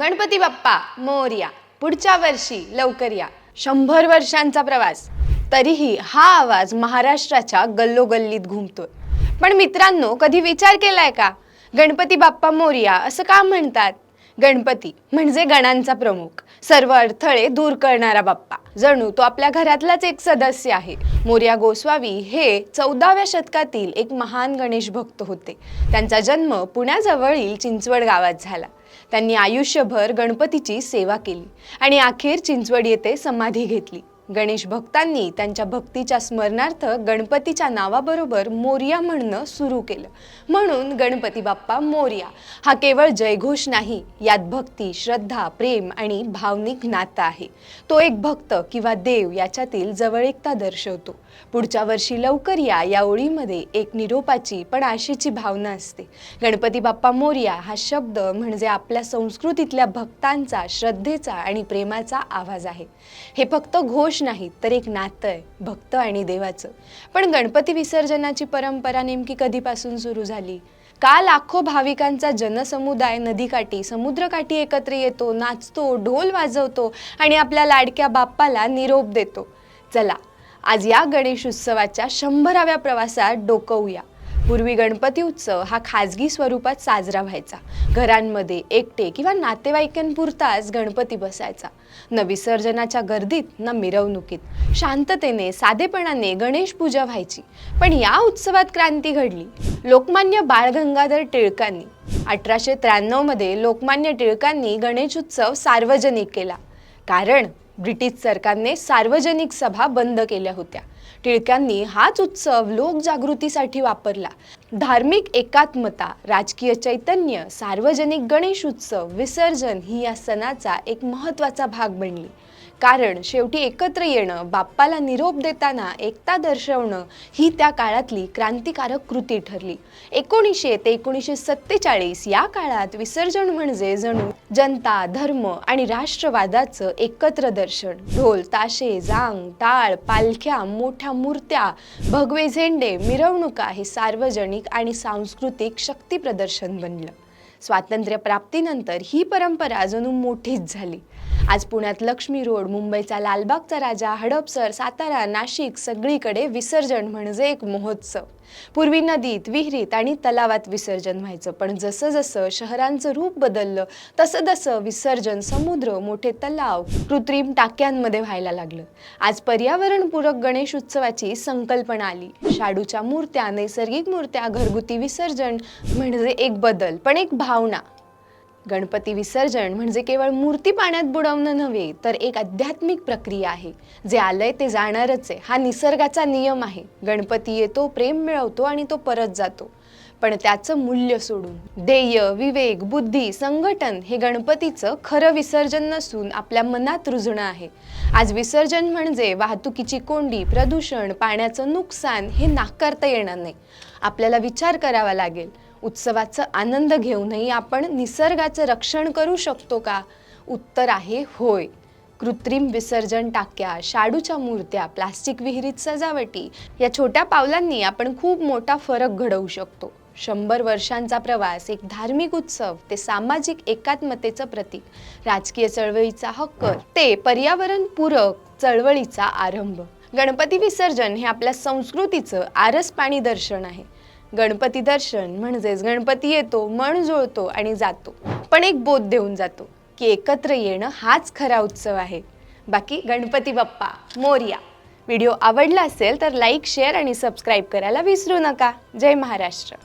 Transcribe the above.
गणपती बाप्पा मोर्या पुढच्या वर्षी लवकर या शंभर वर्षांचा प्रवास. तरीही हा आवाज महाराष्ट्राच्या गल्लोगल्लीत घुमतोय. पण मित्रांनो कधी विचार केलाय का? गणपती बाप्पा मोर्या असं का म्हणतात? गणपती म्हणजे गणांचा प्रमुख. सर्व अडथळे दूर करणारा बाप्पा. जणू तो आपल्या घरातलाच एक सदस्य आहे. मोर्या गोस्वामी हे चौदाव्या शतकातील एक महान गणेश भक्त होते. त्यांचा जन्म पुण्याजवळील चिंचवड गावात झाला. त्यांनी आयुष्यभर गणपतीची सेवा केली आणि अखेर चिंचवड येथे समाधी घेतली. गणेश भक्तांनी त्यांच्या भक्तीच्या स्मरणार्थ गणपतीच्या नावाबरोबर मोर्या म्हणणं सुरू केलं. म्हणून गणपती बाप्पा मोर्या. हा केवळ जयघोष नाही यात भक्ती श्रद्धा प्रेम आणि भावनिक नातं आहे. तो एक भक्त किंवा देव याच्यातील जवळिकता दर्शवतो. पुढच्या वर्षी लवकर या या ओळीमध्ये एक निरोपाची पण आशेची भावना असते. गणपती बाप्पा मोर्या हा शब्द म्हणजे आपल्या संस्कृतीतल्या भक्तांचा श्रद्धेचा आणि प्रेमाचा आवाज आहे. हे फक्त घोष नाही तर एक नातं आहे भक्त आणि देवाचं. पण गणपती विसर्जनाची परंपरा नेमकी कधीपासून सुरू झाली? का लाखो भाविकांचा जनसमुदाय नदीकाठी समुद्रकाठी एकत्र येतो नाचतो ढोल वाजवतो आणि आपल्या लाडक्या बाप्पाला निरोप देतो? चला आज या गणेश उत्सवाच्या शंभराव्या प्रवासात डोकवूया. पूर्वी गणपती उत्सव हा खाजगी स्वरूपात साजरा व्हायचा. घरांमध्ये एकटे किंवा नातेवाईकांपुरताच गणपती बसायचा. न विसर्जनाच्या गर्दीत न मिरवणुकीत. शांततेने साधेपणाने गणेश पूजा व्हायची. पण या उत्सवात क्रांती घडली. लोकमान्य बाळ गंगाधर टिळकांनी. अठराशे त्र्याण्णवमध्ये लोकमान्य टिळकांनी गणेश उत्सव सार्वजनिक केला. कारण ब्रिटिश सरकारने सार्वजनिक सभा बंद केल्या होत्या. टिळकांनी हाच उत्सव लोकजागृतीसाठी वापरला. धार्मिक एकात्मता राजकीय चैतन्य सार्वजनिक गणेश उत्सव विसर्जन ही या सणाचा एक महत्त्वाचा भाग बनली. कारण शेवटी एकत्र येणं बाप्पाला निरोप देताना एकता दर्शवणं ही त्या काळातली क्रांतिकारक कृती ठरली. एकोणीसशे ते एकोणीसशे सत्तेचाळीस या काळात विसर्जन म्हणजे जणू जनता धर्म आणि राष्ट्रवादाचं एकत्र दर्शन. ढोल ताशे जांग टाळ पालख्या मोठ्या मूर्त्या भगवे झेंडे मिरवणुका हे सार्वजनिक आणि सांस्कृतिक शक्ती प्रदर्शन बनलं. स्वातंत्र्यप्राप्तीनंतर ही परंपरा जणू मोठीच झाली. आज पुण्यात लक्ष्मी रोड मुंबईचा लालबागचा राजा हडपसर सातारा नाशिक सगळीकडे विसर्जन म्हणजे एक महोत्सव. पूर्वी नदीत विहिरीत आणि तलावात विसर्जन व्हायचं. पण जसं जसं शहरांचं रूप बदललं तसं तसं विसर्जन समुद्र मोठे तलाव कृत्रिम टाक्यांमध्ये व्हायला लागलं. आज पर्यावरणपूरक गणेश उत्सवाची संकल्पना आली. शाडूच्या मूर्त्या नैसर्गिक मूर्त्या घरगुती विसर्जन म्हणजे एक बदल पण एक भावना. गणपती विसर्जन म्हणजे केवळ मूर्ती पाण्यात बुडवणं नव्हे तर एक आध्यात्मिक प्रक्रिया आहे. जे आलंय ते जाणारच आहे. हा निसर्गाचा नियम आहे. गणपती येतो प्रेम मिळवतो आणि तो परत जातो. पण त्याचं मूल्य सोडून ध्येय विवेक बुद्धी संघटन हे गणपतीचं खरं विसर्जन नसून आपल्या मनात रुजणं आहे. आज विसर्जन म्हणजे वाहतुकीची कोंडी प्रदूषण पाण्याचं नुकसान हे नाकारता येणार नाही. आपल्याला विचार करावा लागेल. उत्सवाचा आनंद घेऊनही आपण निसर्गाचं रक्षण करू शकतो का? उत्तर आहे होय. कृत्रिम विसर्जन टाक्या शाडूच्या मूर्त्या प्लास्टिक विहिरीत सजावटी या छोट्या पावलांनी आपण खूप मोठा फरक घडवू शकतो. शंभर वर्षांचा प्रवास एक धार्मिक उत्सव ते सामाजिक एकात्मतेचं प्रतीक राजकीय चळवळीचा हक्क ते पर्यावरणपूरक चळवळीचा आरंभ. गणपती विसर्जन हे आपल्या संस्कृतीचं आरस पाणी दर्शन आहे. गणपती दर्शन म्हणजेच गणपती येतो मन जुळतो आणि जातो. पण एक बोध देऊन जातो की एकत्र येणं हाच खरा उत्सव आहे. बाकी गणपती बाप्पा मोर्या. व्हिडिओ आवडला असेल तर लाईक शेअर आणि सबस्क्राईब करायला विसरू नका. जय महाराष्ट्र.